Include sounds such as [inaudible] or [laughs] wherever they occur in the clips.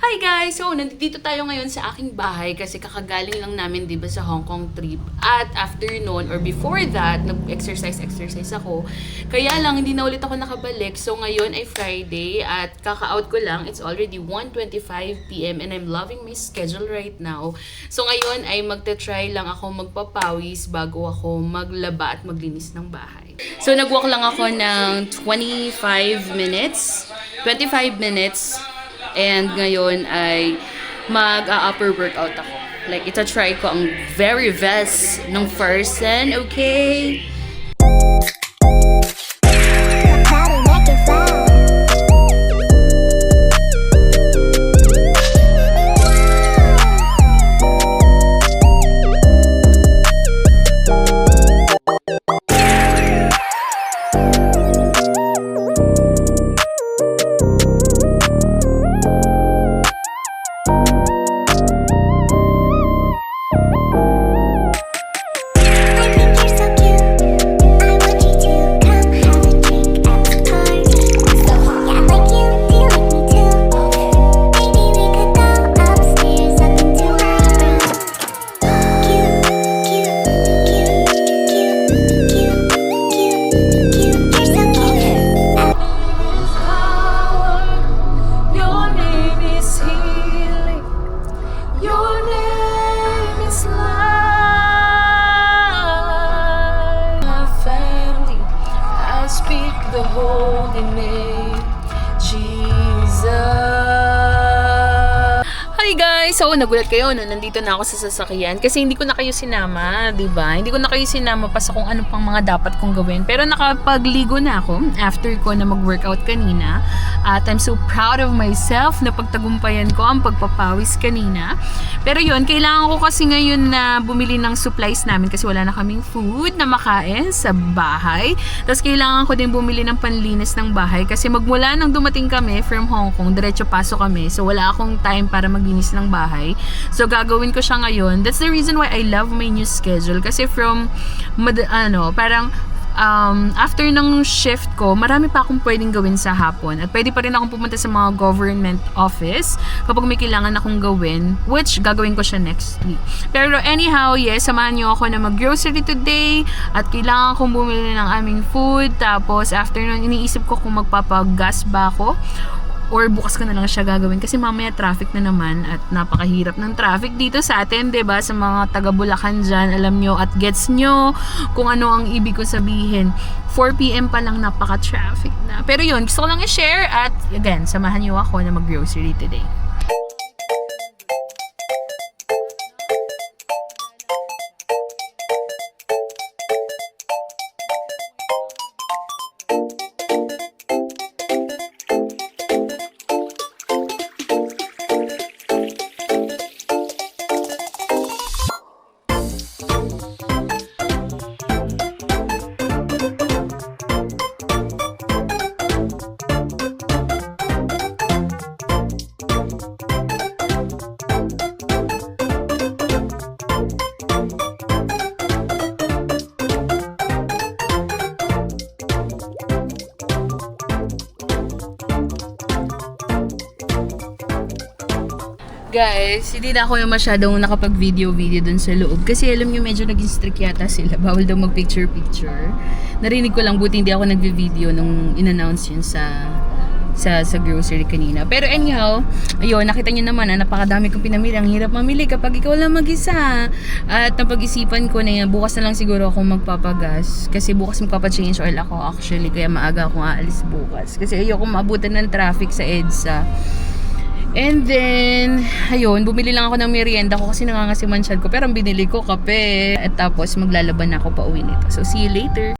Hi guys! So, nandito tayo ngayon sa aking bahay kasi kakagaling lang namin, di ba, sa Hong Kong trip. At after noon, or before that, nag-exercise-exercise ako. Kaya lang, hindi na ulit ako nakabalik. So, ngayon ay Friday at kaka-out ko lang. It's already 1.25pm and I'm loving my schedule right now. So, ngayon ay magta-try lang ako magpapawis bago ako maglaba at maglinis ng bahay. So, nag-walk lang ako ng 25 minutes. 25 minutes And ngayon ay mag-upper workout ako. Like, ita-try ko ang very best ng person, okay? Nagulat kayo no, nandito na ako sa sasakyan kasi hindi ko na kayo sinama, di ba? Hindi ko na kayo sinama pa sa kung ano pang mga dapat kong gawin. Pero nakapagligo na ako after ko na mag-workout kanina. At I'm so proud of myself na pagtagumpayan ko ang pagpapawis kanina. Pero yun, kailangan ko kasi ngayon na bumili ng supplies namin kasi wala na kaming food na makain sa bahay. Tapos kailangan ko din bumili ng panlinis ng bahay kasi magmula nang dumating kami from Hong Kong, diretso pasok kami. So wala akong time para maglinis ng bahay. So gagawin ko siya ngayon. That's the reason why I love my new schedule kasi from mad- ano, parang um, after ng shift ko, marami pa akong pwedeng gawin sa hapon. At pwede pa rin akong pumunta sa mga government office kapag may kailangan akong gawin, which gagawin ko siya next week. Pero anyhow, yes, samahan niyo ako na mag-grocery today at kailangan kong bumili ng aming food. Tapos after nun, iniisip ko kung magpapagas ba ako or bukas ko na lang siya gagawin kasi mamaya traffic na naman at napakahirap ng traffic dito sa atin, 'di ba? Sa mga taga Bulacan diyan, alam nyo at gets nyo kung ano ang ibig ko sabihin. 4 PM pa lang napaka-traffic na. Pero yun, gusto ko lang i-share at again, samahan niyo ako na mag-grocery today. Guys, hindi na ako yung masyadong nakapag-video-video dun sa loob. Kasi alam nyo, medyo naging strict yata sila. [laughs] Bawal daw mag-picture-picture. Narinig ko lang, buti hindi ako nag-video nung in-announce yun sa sa sa grocery kanina. Pero anyhow, ayun, nakita niyo naman na napakadami kong pinamili. Ang hirap mamili kapag ikaw lang mag-isa. At napag-isipan ko na yan, bukas na lang siguro ako magpapagas. Kasi bukas magpapa-change oil ako actually. Kaya maaga akong aalis bukas. Kasi ayoko maabutan ng traffic sa EDSA. And then, ayun, bumili lang ako ng merienda ko kasi nangangasiman siya ko. Pero ang binili ko, kape. At tapos, maglalaban na ako pa uwi nito. So, see you later.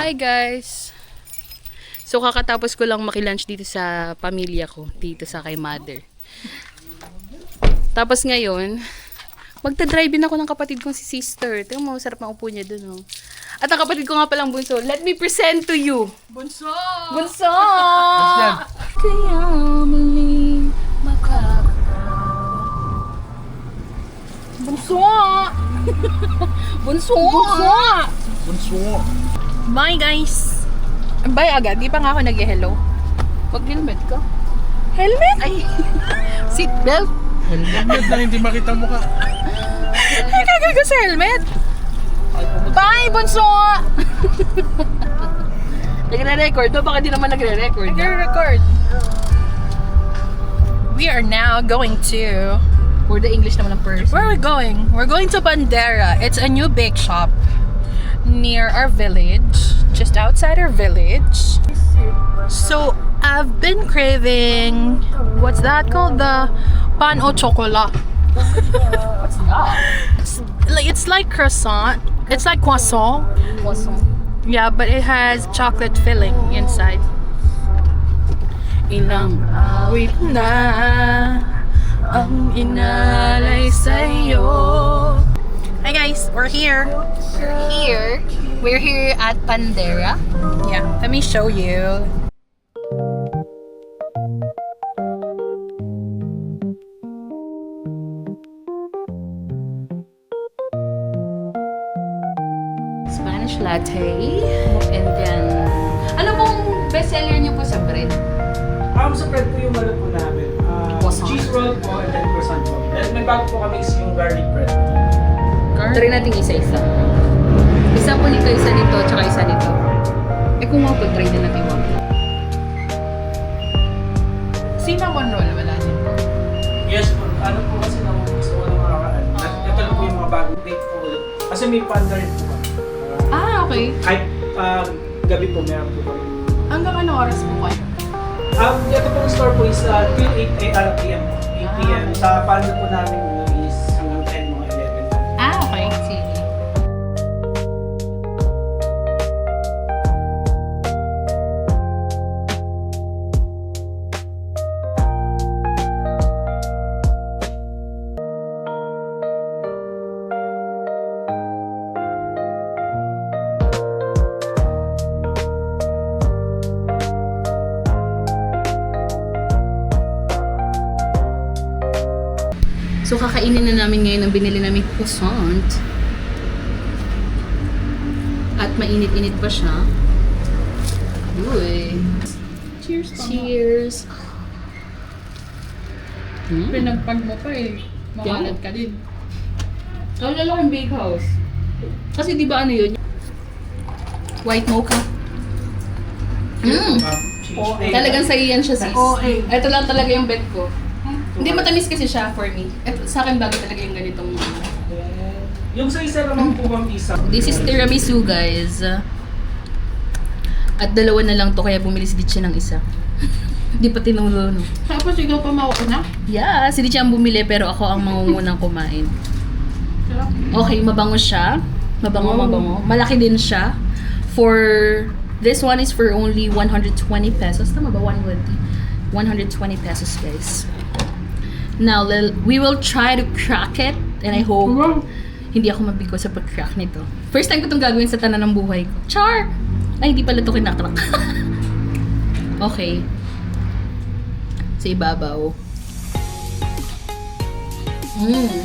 Hi guys! So kakatapos ko lang makilunch dito sa pamilya ko, dito sa kay mother. Tapos ngayon, magta-drive in ako ng kapatid kong si sister. Tingnan mo, sarap ng upo niya dun, oh. At ang kapatid ko nga palang bunso, let me present to you. Bunso! Bunso! Kaya muli makakatawa. Bunso! [laughs] Bunso! Bunso! Bunso. Bye guys! Bye agad, di pa nga ako nag-hello. Mag-helmet ka. Helmet? Ay, [laughs] seatbelt. Helmet na hindi makita mo ka. Nagkagago sa helmet. Bye, bunso! [laughs] Nagre-record to? Baka di naman nagre-record. Nagre-record. We are now going to... For the English naman ng person. Where are we going? We're going to Bandera. It's a new bake shop near our village, just outside our village. So I've been craving what's that called? The pan au chocolat. What's that? It's like it's like croissant. It's like croissant. Croissant. Yeah, but it has chocolate filling inside. Ilang awit na ang um, inalay sa'yo. Hi guys, we're here. We're Here, we're here at Pandera. Yeah, let me show you. Spanish latte. And then, ano pong bestseller niyo po sa bread? Um, sa bread po yung ano po namin. Uh, Croissant. cheese roll po and then croissant po. Then may bago po kami is yung garlic bread. Try natin isa-isa. Isa po nito, isa nito, tsaka isa nito. Eh kung waffle, try din natin waffle. Cinnamon roll, wala din po. Yes po. Ano po kasi na gusto ko ng mga. Ito lang po yung mga bagong date po. Kasi may panda rin po okay. kahit uh, gabi po meron po kami. Hanggang ano oras po kayo? Um, ito pong store po is uh, till 8 a.m. p.m. 8 p.m. Sa panda po namin kakainin na namin ngayon ang binili namin croissant. At mainit-init pa siya. Uy. Cheers Cheers. Mm. Pinagpag mo pa eh. Makalat ka din. Ang lalaking bake house. Kasi di ba ano yun? White mocha. Mm. Cheese Talagang sa'yo yan siya sis. Ito lang talaga yung bet ko. Hindi matamis kasi siya for me. Ito, sa akin bago talaga yung ganitong yung sa isa naman po ma'am isa. This is tiramisu, guys. At dalawa na lang to, kaya bumili si Ditche ng isa. [laughs] Hindi pa tinulo, no? Tapos ikaw pa mauna? Yeah, si Ditche ang bumili, pero ako ang mangungunang kumain. Okay, mabango siya. Mabango, mabango. Malaki din siya. For, this one is for only 120 pesos. Tama ba? 120? 120 pesos, guys. Now, we will try to crack it. And I hope hindi ako mabigo sa pag-crack nito. First time ko itong gagawin sa tanan ng buhay ko. Char! Ay, hindi pala ito kinakrak. [laughs] okay. Sa ibabaw. Mmm.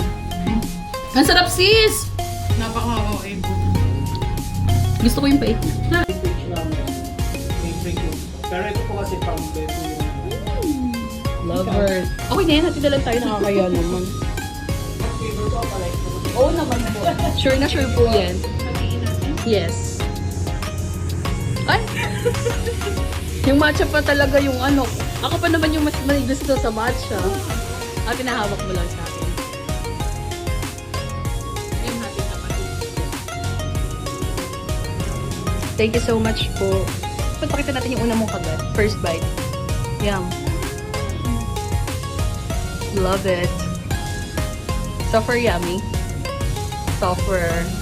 Ang sarap sis! Napaka-OA po. Gusto ko yung pait. Pero ito po kasi pang bed po yung Lover. Okay na yan, natin na lang tayo nakakaya [laughs] naman. Oo naman po. Sure na sure po yan. Yes. Ay! [laughs] yung matcha pa talaga yung ano. Ako pa naman yung mas gusto sa matcha. Ah, pinahawak mo lang sa akin. Ayun natin naman. Thank you so much po. Pagpakita natin yung una mong kagat. First bite. Yum. Love it. Super yummy. Software.